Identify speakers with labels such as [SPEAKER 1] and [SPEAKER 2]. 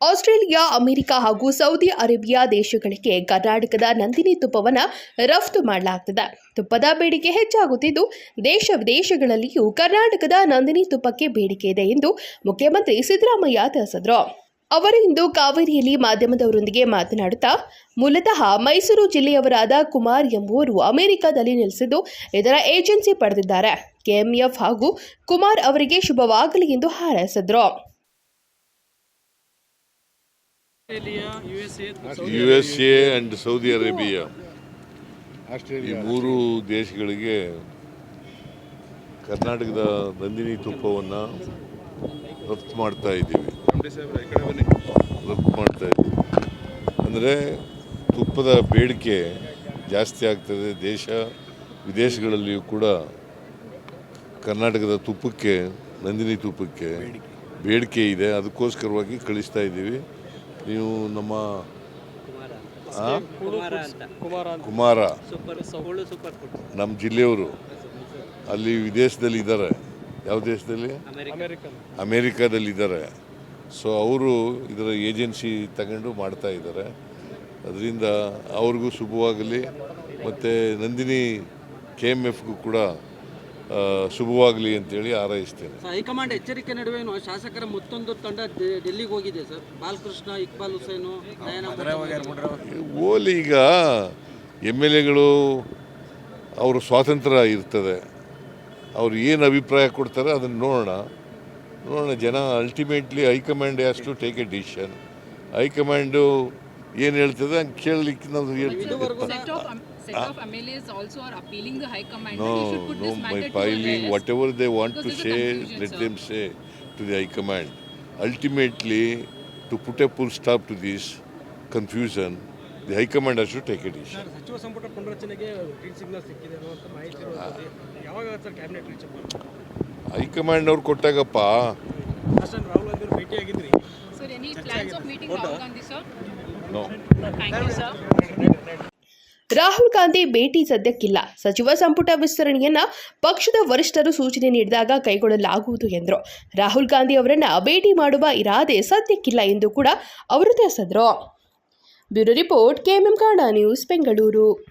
[SPEAKER 1] Australia, America ಹಾಗೂ Saudi Arabia ದೇಶಗಳಿಗೆ ಕರ್ನಾಟಕದ ನಂದಿನಿ ತುಪ್ಪವನ್ನು ರಫ್ತು ಮಾಡಲಾಗ್ತದೆ. ತುಪ್ಪದ ಬೇಡಿಕೆ ಹೆಚ್ಚಾಗುತ್ತಿದ್ದು, ದೇಶ ವಿದೇಶಗಳಲ್ಲಿಯೂ ಕರ್ನಾಟಕದ ನಂದಿನಿ ತುಪ್ಪಕ್ಕೆ ಬೇಡಿಕೆ ಇದೆ ಎಂದು ಮುಖ್ಯಮಂತ್ರಿ ಸಿದ್ದರಾಮಯ್ಯ ತಿಳಿಸಿದರು. ಅವರು ಇಂದು ಕಾವೇರಿಯಲ್ಲಿ ಮಾಧ್ಯಮದವರೊಂದಿಗೆ ಮಾತನಾಡುತ್ತಾ, ಮೂಲತಃ ಮೈಸೂರು ಜಿಲ್ಲೆಯವರಾದ ಕುಮಾರ್ ಎಂಬುವರು ಅಮೆರಿಕದಲ್ಲಿ ನೆಲೆಸಿದ್ದು, ಇದರ ಏಜೆನ್ಸಿ ಪಡೆದಿದ್ದಾರೆ. ಕೆಎಂಎಫ್ ಹಾಗೂ ಕುಮಾರ್ ಅವರಿಗೆ ಶುಭವಾಗಲಿ ಎಂದು ಹಾರೈಸಿದ್ರು.
[SPEAKER 2] U S A
[SPEAKER 3] and Saudi Arabia ಈ
[SPEAKER 4] ಆಸ್ಟ್ರೇಲಿಯಾ.
[SPEAKER 3] ಮೂರು ದೇಶಗಳಿಗೆ ಕರ್ನಾಟಕದ ನಂದಿನಿ ತುಪ್ಪವನ್ನು ರಫ್ತು ಮಾಡ್ತಾ ಇದ್ದೀವಿ. ರಫ್ತು ಮಾಡ್ತಾ ಇದ್ದೀವಿ. ಅಂದರೆ ತುಪ್ಪದ ಬೇಡಿಕೆ ಜಾಸ್ತಿ ಆಗ್ತದೆ. ದೇಶ ವಿದೇಶಗಳಲ್ಲಿಯೂ ಕೂಡ ಕರ್ನಾಟಕದ ತುಪ್ಪಕ್ಕೆ ನಂದಿನಿ ತುಪ್ಪಕ್ಕೆ ಬೇಡಿಕೆ ಇದೆ. ಅದಕ್ಕೋಸ್ಕರವಾಗಿ ಕಳಿಸ್ತಾ ಇದ್ದೀವಿ. ನೀವು ನಮ್ಮ
[SPEAKER 2] ಕುಮಾರ. ಕುಮಾರ
[SPEAKER 3] ಕುಮಾರ
[SPEAKER 2] ಸೂಪರ್ ಹುಳು ಸೂಪರ್ ಫುಡ್.
[SPEAKER 3] ನಮ್ಮ ಜಿಲ್ಲೆಯವರು ಅಲ್ಲಿ ವಿದೇಶದಲ್ಲಿ ಇದ್ದಾರೆ. ಯಾವ ದೇಶದಲ್ಲಿ? ಅಮೇರಿಕಾದಲ್ಲಿ ಇದ್ದಾರೆ ಸೊ ಅವರು ಇದರ ಏಜೆನ್ಸಿ ತಗೊಂಡು ಮಾಡ್ತಾ ಇದ್ದಾರೆ. ಅದರಿಂದ ಅವ್ರಿಗೂ ಶುಭವಾಗಲಿ. ಮತ್ತು ನಂದಿನಿ ಕೆ ಎಂ ಎಫ್ಗೂ ಕೂಡ ಶುಭವಾಗಲಿ ಅಂತೇಳಿ ಹಾರೈಸ್ತೇನೆ.
[SPEAKER 5] ಸರ್, ಹೈಕಮಾಂಡ್ ಎಚ್ಚರಿಕೆ ನಡುವೆ ಶಾಸಕರ ಮತ್ತೊಂದು ತಂಡ ಡೆಲ್ಲಿಗೆ ಹೋಗಿದೆ ಸರ್. ಬಾಲಕೃಷ್ಣ ಇಕ್ಬಾಲ್ ಹುಸೇನು
[SPEAKER 3] ಓಲಿ ಈಗ ಎಂ ಎಲ್ ಎಗಳು ಅವರು ಸ್ವಾತಂತ್ರ್ಯ ಇರ್ತದೆ. ಅವ್ರು ಏನು ಅಭಿಪ್ರಾಯ ಕೊಡ್ತಾರೆ ಅದನ್ನು ನೋಡೋಣ. ನೋಡೋಣ ಜನ ultimately high command has to take a decision high command ಏನು ಹೇಳ್ತದೆ ಹಂಗೆ ಕೇಳಲಿಕ್ಕೆ ನಾವು
[SPEAKER 6] um,
[SPEAKER 3] want to
[SPEAKER 6] Because there's a
[SPEAKER 3] say,
[SPEAKER 6] confusion,
[SPEAKER 3] let them say to the High Command. Ultimately, to put a full stop to this confusion, the High Command has take a decision.
[SPEAKER 2] ಸಚಿವ ಸಂಪುಟ ಪುನರಚನೆಗೆ green signal ಸಿಕ್ಕಿದೆ ಅನ್ನುವಂಥ ಮಾಹಿತಿ ಇರುವಂಥದ್ದು ಯಾವಾಗ sir cabinet reach
[SPEAKER 3] high command ಅವ್ರು ಕೊಟ್ಟಾಗಪ್ಪ
[SPEAKER 2] Rahul Gandhi ಭೇಟಿಯಾಗಿದ್ರಿ
[SPEAKER 6] Sir, any plans of meeting Rahul
[SPEAKER 1] Rahul Gandhi ಭೇಟಿ ಸದ್ಯಕ್ಕಿಲ್ಲ. ಸಚಿವ ಸಂಪುಟ ವಿಸ್ತರಣೆಯನ್ನ ಪಕ್ಷದ ವರಿಷ್ಠರು ಸೂಚನೆ ನೀಡಿದಾಗ ಕೈಗೊಳ್ಳಲಾಗುವುದು ಎಂದರು. ರಾಹುಲ್ ಗಾಂಧಿ ಅವರನ್ನ ಭೇಟಿ ಮಾಡುವ ಇರಾದೆ ಸದ್ಯಕ್ಕಿಲ್ಲ ಎಂದು ಕೂಡ ಅವರು ತಿಳಿಸಿದ್ರು. ಬ್ಯೂರೋ ರಿಪೋರ್ಟ್ ಕೆಎಂಎಂ ಕಾಡಾ ನ್ಯೂಸ್ ಬೆಂಗಳೂರು.